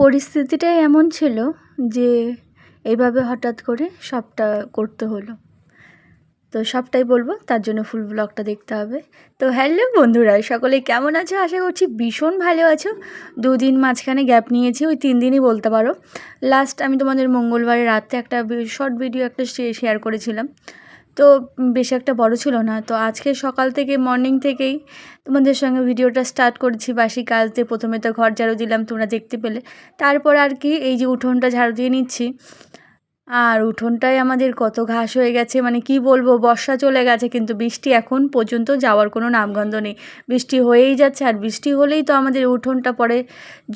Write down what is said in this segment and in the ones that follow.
পরিস্থিতিটাই এমন ছিল যে এইভাবে হঠাৎ করে সবটা করতে হলো। তো সবটাই বলব, তার জন্য ফুল ব্লগটা দেখতে হবে। তো হ্যালো বন্ধুরা, সকলে কেমন আছো? আশা করছি ভীষণ ভালো আছো। দুদিন মাঝখানে গ্যাপ নিয়েছি, ওই তিন দিনই বলতে পারো। লাস্ট আমি তোমাদের মঙ্গলবারে রাতে একটা শর্ট ভিডিও একটা শেয়ার করেছিলাম। তো বেশি একটা বড় ছিল না। তো আজকে সকাল থেকে মর্নিং থেকেই তোমাদের সঙ্গে ভিডিওটা স্টার্ট করেছি বাসি কাজ দিয়ে। প্রথমে তো ঘর ঝাড়ু দিলাম, তোমরা দেখতে পেলে। তারপর আর কি এই যে উঠোনটা ঝাড়ু দিয়ে নিচ্ছি। আর উঠোনটায় আমাদের কত ঘাস হয়ে গেছে মানে কি বলব, বর্ষা চলে গেছে, কিন্তু বৃষ্টি এখন পর্যন্ত যাওয়ার কোনো নামগন্ধ নেই। বৃষ্টি হয়েই যাচ্ছে, আর বৃষ্টি হলেই তো আমাদের উঠোনটা পরে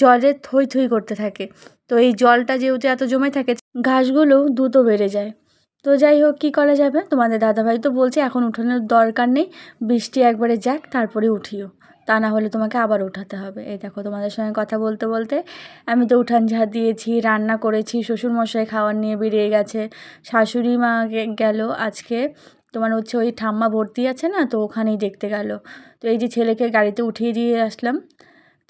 জলে থই থই করতে থাকে। তো এই জলটা যেহেতু এত জমে থাকে, ঘাসগুলো দ্রুত বেড়ে যায়। তো যাই হোক, কী করা যাবে? তোমাদের দাদাভাই তো বলছে এখন উঠানোর দরকার নেই। বৃষ্টি একবারে যাক, তারপরে উঠিও। তা না হলে তোমাকে আবার উঠাতে হবে। এই দেখো, তোমাদের সঙ্গে কথা বলতে বলতে আমি তো উঠান ঝাঁ দিয়েছি, রান্না করেছি, শ্বশুরমশাই খাওয়ার নিয়ে বেরিয়ে গেছে। শাশুড়ি মা গেল আজকে। তোমার হচ্ছে ওই ঠাম্মা ভর্তি আছে না, তো ওখানেই দেখতে গেল। তো এই যে ছেলেকে গাড়িতে উঠিয়ে দিয়ে আসলাম।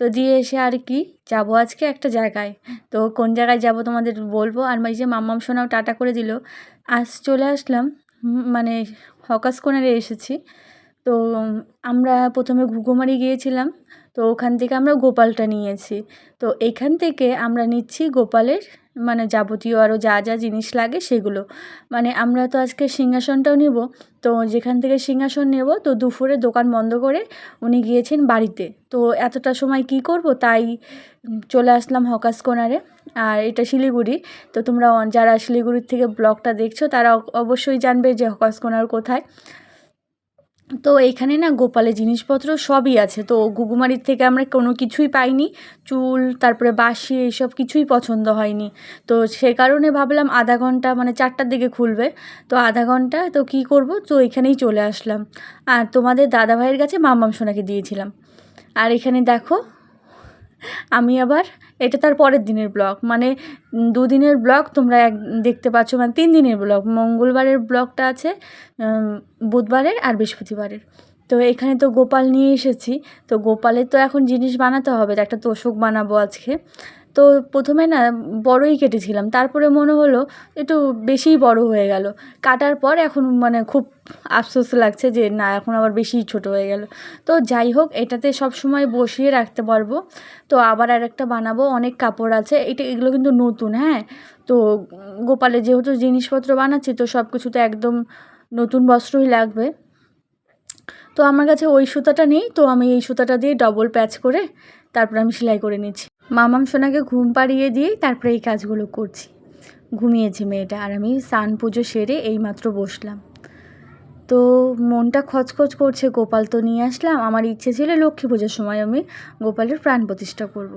তো দিয়ে এসে আর কি, যাব আজকে একটা জায়গায়। তো কোন জায়গায় যাব তোমাদের বলব? আর এই যে মাম্মাম সোনাও টাটা করে দিল। আজ চলে আসলাম মানে হকাস কোনারে এসেছি। তো আমরা প্রথমে ঘুঘুমারি গিয়েছিলাম, তো ওখান থেকে আমরা গোপালটা নিয়েছি। তো এখান থেকে আমরা নিচ্ছি গোপালের মানে যাবতীয় আরও যা যা জিনিস লাগে সেগুলো। মানে আমরা তো আজকে সিংহাসনটাও নেব, তো যেখান থেকে সিংহাসন নেব, তো দুপুরে দোকান বন্ধ করে উনি গিয়েছেন বাড়িতে। তো এতটা সময় কি করব তাই চলে আসলাম হকাস কোনারে আর এটা শিলিগুড়ি, তো তোমরা যারা শিলিগুড়ির থেকে ব্লগটা দেখছ তারা অবশ্যই জানবে যে হকাস কোনার কোথায়। তো এখানে না গোপালের জিনিসপত্র সবই আছে। তো ঘুঘুমারির থেকে আমরা কোনো কিছুই পাইনি। চুল, তারপরে বাসি এইসব কিছুই পছন্দ হয়নি। তো সে কারণে ভাবলাম আধা ঘণ্টা মানে চারটার দিকে খুলবে। তো আধা ঘণ্টা, তো কি করব? তো এখানেই চলে আসলাম। আর তোমাদের দাদা ভাইয়ের কাছে মামাম সোনাকে দিয়েছিলাম। আর এখানে দেখো, আমি আবার এটা তার পরের দিনের ব্লগ। মানে দুদিনের ব্লগ তোমরা এক, দেখতে পাচ্ছ মানে তিন দিনের ব্লগ। মঙ্গলবারের ব্লগটা আছে বুধবারের আর বৃহস্পতিবারের। তো এখানে তো গোপাল নিয়ে এসেছি। তো গোপালের তো এখন জিনিস বানাতে হবে, একটা তোষক বানাবো আজকে। তো প্রথমে না বড়ই কেটেছিলাম। তারপরে মনে হলো একটু বেশিই বড় হয়ে গেল। কাটার পর এখন মানে খুব আফসোস লাগছে যে না, এখন আবার বেশি ছোট হয়ে গেল। তো যাই হোক, এটাতে সব সময় বসিয়ে রাখতে পারব। তো আবার আর একটা বানাবো, অনেক কাপড় আছে। এটা, এগুলো কিন্তু নতুন হ্যাঁ? তো গোপালে যেহেতু জিনিসপত্র বানাচ্ছি, তো সব কিছু তো একদম নতুন বস্ত্রই লাগবে। তো আমার কাছে ওই সুতাটা নেই, তো আমি এই সুতাটা দিয়ে ডবল প্যাচ করে তারপর আমি সেলাই করে নিচ্ছি। মামাম সোনাকে ঘুম পাড়িয়ে দিয়েই তারপরে এই কাজগুলো করছি। ঘুমিয়েছি মেয়েটা আর আমি স্নান পুজো সেরে এইমাত্র বসলাম। তো মনটা খচখচ করছে, গোপাল তো নিয়ে আসলাম। আমার ইচ্ছে ছিল লক্ষ্মী পুজোর সময় আমি গোপালের প্রাণ প্রতিষ্ঠা করব।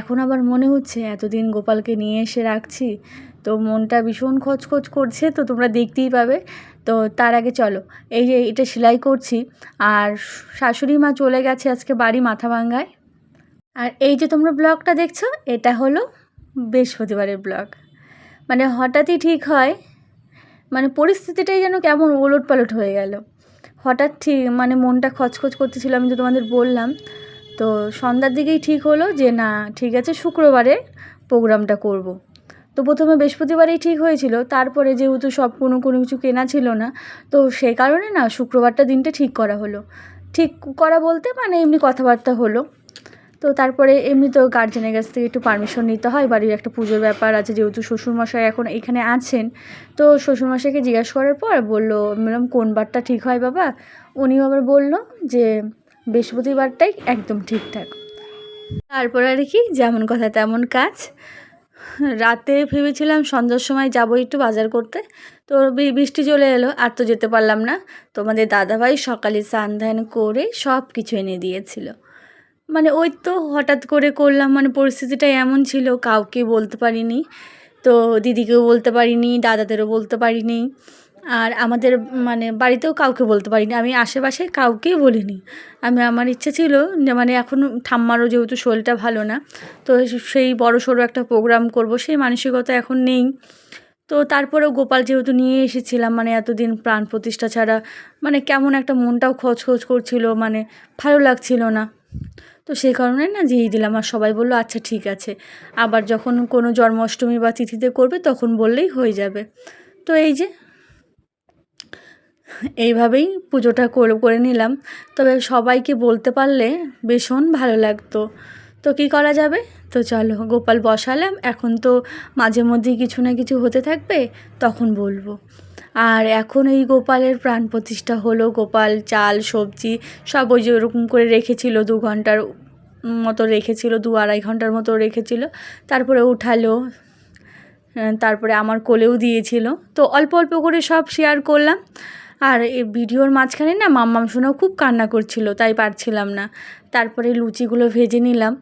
এখন আবার মনে হচ্ছে এতদিন গোপালকে নিয়ে এসে রাখছি, তো মনটা ভীষণ খচখচ করছে, তো তোমরা দেখতেই পাবে। তো তার আগে চলো, এই যে এটা সেলাই করছি। আর শাশুড়ি মা চলে গেছে আজকে বাড়ি মাথা ভাঙ্গায় আর এই যে তোমরা ব্লগটা দেখছ, এটা হলো বৃহস্পতিবারের ব্লগ। মানে হঠাৎই ঠিক হয় মানে পরিস্থিতিটাই যেন কেমন ওলট পালট হয়ে গেল। হঠাৎ ঠিক মানে মনটা খচখচ করতেছিল, আমি তো তোমাদের বললাম। তো সন্ধ্যার দিকেই ঠিক হলো যে, না, ঠিক আছে, শুক্রবারে প্রোগ্রামটা করব। তো প্রথমে বৃহস্পতিবারেই ঠিক হয়েছিল, তারপরে যেহেতু সব কোনো কোনো কিছু কেনা ছিল না, তো সে কারণে না, শুক্রবারটা দিনটা ঠিক করা হলো। ঠিক করা বলতে মানে এমনি কথাবার্তা হলো। তো তারপরে এমনি তো গার্জেনের কাছ থেকে একটু পারমিশন নিতে হয়, বাড়ির একটা পুজোর ব্যাপার আছে, যেহেতু শ্বশুরমশাই এখন এখানে আছেন। তো শ্বশুরমশাইকে জিজ্ঞাসা করার পর বলল, ম্যাডাম, কোন বারটা ঠিক হয় বাবা? উনি আবার বলল যে, বৃহস্পতিবারটাই একদম ঠিকঠাক। তারপর আর কি, যেমন কথা তেমন কাজ। রাতে ভেবেছিলাম সন্ধ্যার সময় যাব একটু বাজার করতে, তো বৃষ্টি চলে এলো, আর তো যেতে পারলাম না। তোমাদের দাদাভাই সকালে স্নান ধ্যান করে সব কিছু এনে দিয়েছিল। মানে ওই তো হঠাৎ করে করলাম মানে পরিস্থিতিটা এমন ছিল, কাউকে বলতে পারিনি। তো দিদিকেও বলতে পারিনি, দাদাদেরও বলতে পারিনি। আর আমাদের মানে বাড়িতেও কাউকে বলতে পারিনি, আমি আশেপাশে কাউকেই বলিনি। আমি, আমার ইচ্ছে ছিল যে মানে এখন ঠাম্মারও যেহেতু শরীরটা ভালো না, তো সেই বড় সড়ো একটা প্রোগ্রাম করব, সেই মানসিকতা এখন নেই। তো তারপরেও গোপাল যেহেতু নিয়ে এসেছিলাম মানে এতদিন প্রাণ প্রতিষ্ঠা ছাড়া মানে কেমন একটা মনটাও খচখচ করছিল মানে ভালো লাগছিল না। তো সেই কারণে না দিয়ে দিলাম। আর সবাই বলল আচ্ছা ঠিক আছে। আবার যখন কোনো জন্মাষ্টমী বা তিথিতে করবে, তখন বললেই হয়ে যাবে। তো এই যে, এইভাবেই পুজোটা করে নিলাম। তবে সবাইকে বলতে পারলে ভীষণ ভালো লাগতো। তো কী করা যাবে? তো চলো, গোপাল বসালাম। এখন তো মাঝে মধ্যেই কিছু না কিছু হতে থাকবে, তখন বলব। আর এখন এই গোপালের প্রাণ প্রতিষ্ঠা হলো। গোপাল, চাল, সবজি সব ওই যে ওরকম করে রেখেছিল, দু ঘণ্টার মতো রেখেছিল, দু আড়াই ঘণ্টার মতো রেখেছিল। তারপরে উঠালো তারপরে আমার কোলেও দিয়েছিল। তো অল্প অল্প করে সব শেয়ার করলাম। আর এই ভিডিওর মাঝখানে না মাম্মাম শোনাও খুব কান্না করছিল, তাই পারছিলাম না। তারপরে লুচিগুলো ভেজে নিলাম।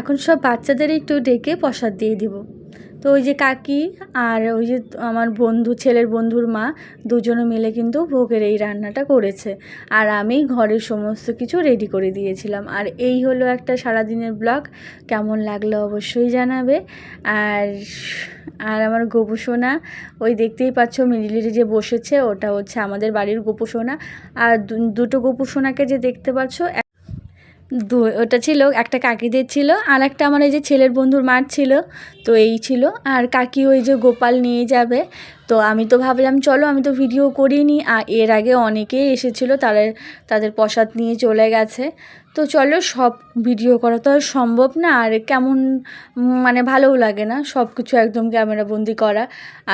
এখন সব বাচ্চাদের একটু ডেকে প্রসাদ দিয়ে দিব। তো ওই যে কাকি আর ওই যে আমার বন্ধু, ছেলের বন্ধুর মা দুজনে মিলে কিন্তু ভোগের এই রান্নাটা করেছে। আর আমি ঘরের সমস্ত কিছু রেডি করে দিয়েছিলাম। আর এই হলো একটা সারাদিনের ব্লগ কেমন লাগল অবশ্যই জানাবে। আর আর আমার গোপুসোনা ওই দেখতেই পাচ্ছ মিডিলিটি যে বসেছে, ওটা হচ্ছে আমাদের বাড়ির গোপুসোনা আর দুটো গোপুসোনাকে যে দেখতে পাচ্ছ দু, ওটা ছিল, একটা কাকিদের ছিল, আর একটা আমার এই যে ছেলের বন্ধুর মাঠ ছিল, তো এই ছিল। আর কাকি ওই যে গোপাল নিয়ে যাবে তো আমি তো ভাবলাম, চলো আমি তো ভিডিও করিনি। আর এর আগে অনেকেই এসেছিল, তারা, তাদের প্রসাদ নিয়ে চলে গেছে। তো চলো, সব ভিডিও করা তো আর সম্ভব না। আর কেমন মানে ভালোও লাগে না সব কিছু একদম ক্যামেরাবন্দি করা।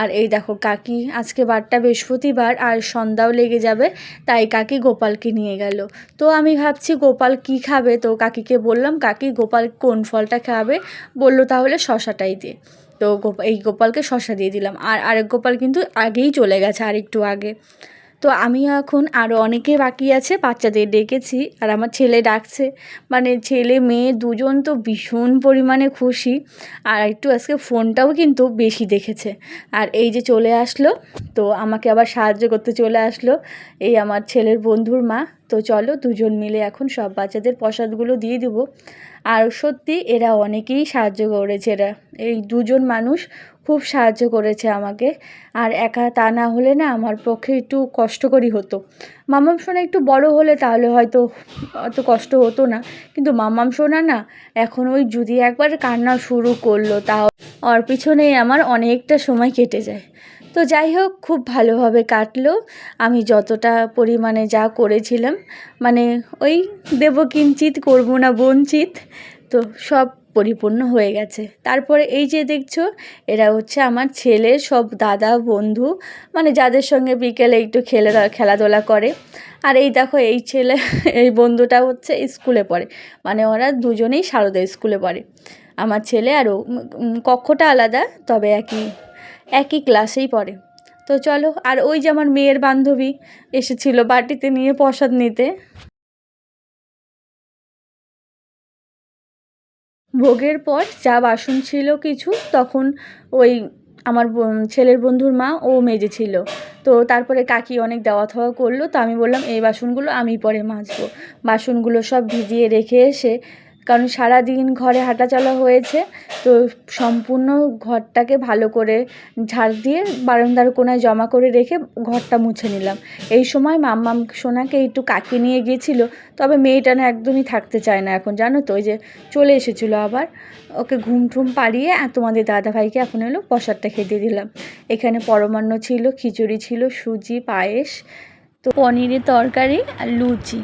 আর এই দেখো, কাকি, আজকে বারটা বৃহস্পতিবার, আর সন্ধ্যাও লেগে যাবে, তাই কাকি গোপালকে নিয়ে গেল। তো আমি ভাবছি, গোপাল কি খাবে? তো কাকিকে বললাম, কাকি গোপাল কোন ফলটা খাবে? বলল তাহলে শশাটাই দিয়ে। তো এই গোপালকে শশা দিয়ে দিলাম। আর আরেক গোপাল কিন্তু আগেই চলে গেছে আর একটু আগে। তো আমি এখন আরও অনেকে বাকি আছে, বাচ্চাদের ডেকেছি আর আমার ছেলে ডাকছে। মানে ছেলে, মেয়ে দুজন তো ভীষণ পরিমাণে খুশি। আর একটু আজকে ফোনটাও কিন্তু বেশি দেখেছে। আর এই যে চলে আসলো, তো আমাকে আবার সাহায্য করতে চলে আসলো এই আমার ছেলের বন্ধুর মা। তো চলো দুজন মিলে এখন সব বাচ্চাদের প্রসাদগুলো দিয়ে দেবো। আর সত্যি এরা অনেকেই সাহায্য করেছে এরা। এই দুজন মানুষ খুব সাহায্য করেছে আমাকে। আর একা তা না হলে না আমার পক্ষে একটু কষ্টকরই হতো। মামাম সোনা একটু বড় হলে তাহলে হয়তো অত কষ্ট হতো না। কিন্তু মামাম সোনা না এখন ওই যদি একবার কান্না শুরু করল তাও ওর পিছনেই আমার অনেকটা সময় কেটে যায়। তো যাই হোক, খুব ভালোভাবে কাটলো। আমি যতটা পরিমাণে যা করেছিলাম মানে ওই দেব কিঞ্চিত করব না বঞ্চিত, তো সব পরিপূর্ণ হয়ে গেছে। তারপরে এই যে দেখছ, এরা হচ্ছে আমার ছেলে, সব দাদা, বন্ধু মানে যাদের সঙ্গে বিকেলে একটু খেলে, খেলাধুলা করে। আর এই দেখো, এই ছেলে, এই বন্ধুটা হচ্ছে স্কুলে পড়ে। মানে ওরা দুজনেই সারদা স্কুলে পড়ে। আমার ছেলে আর কক্ষটা আলাদা, তবে একই একই ক্লাসেই পড়ে। তো চলো, আর ওই যে আমার মেয়ের বান্ধবী এসেছিল বাটিতে নিয়ে প্রসাদ নিতে। ভোগের পর যা বাসন ছিল কিছু, তখন ওই আমার ছেলের বন্ধুর মা ও মেজেছিল তো তারপরে কাকি অনেক দেওয়া থাওয়া করল, তো আমি বললাম, এই বাসনগুলো আমি পরে মাজবো। বাসনগুলো সব ভিজিয়ে রেখে এসে কারণ সারাদিন ঘরে হাঁটাচলা হয়েছে, তো সম্পূর্ণ ঘরটাকে ভালো করে ঝাড় দিয়ে বারান্দার কোনায় জমা করে রেখে ঘরটা মুছে নিলাম। এই সময় মাম্মাম সোনাকে একটু কাকে নিয়ে গিয়েছিল, তবে মেয়েটা না একদমই থাকতে চায় না এখন, জানো তো, ওই যে চলে এসেছিল আবার। ওকে ঘুম ঠুম পাড়িয়ে তোমাদের দাদাভাইকে এখন এলো প্রসাদটা খেতে দিলাম। এখানে পরমান্ন ছিল, খিচুড়ি ছিল, সুজি, পায়েস, তো পনিরের তরকারি আর লুচি।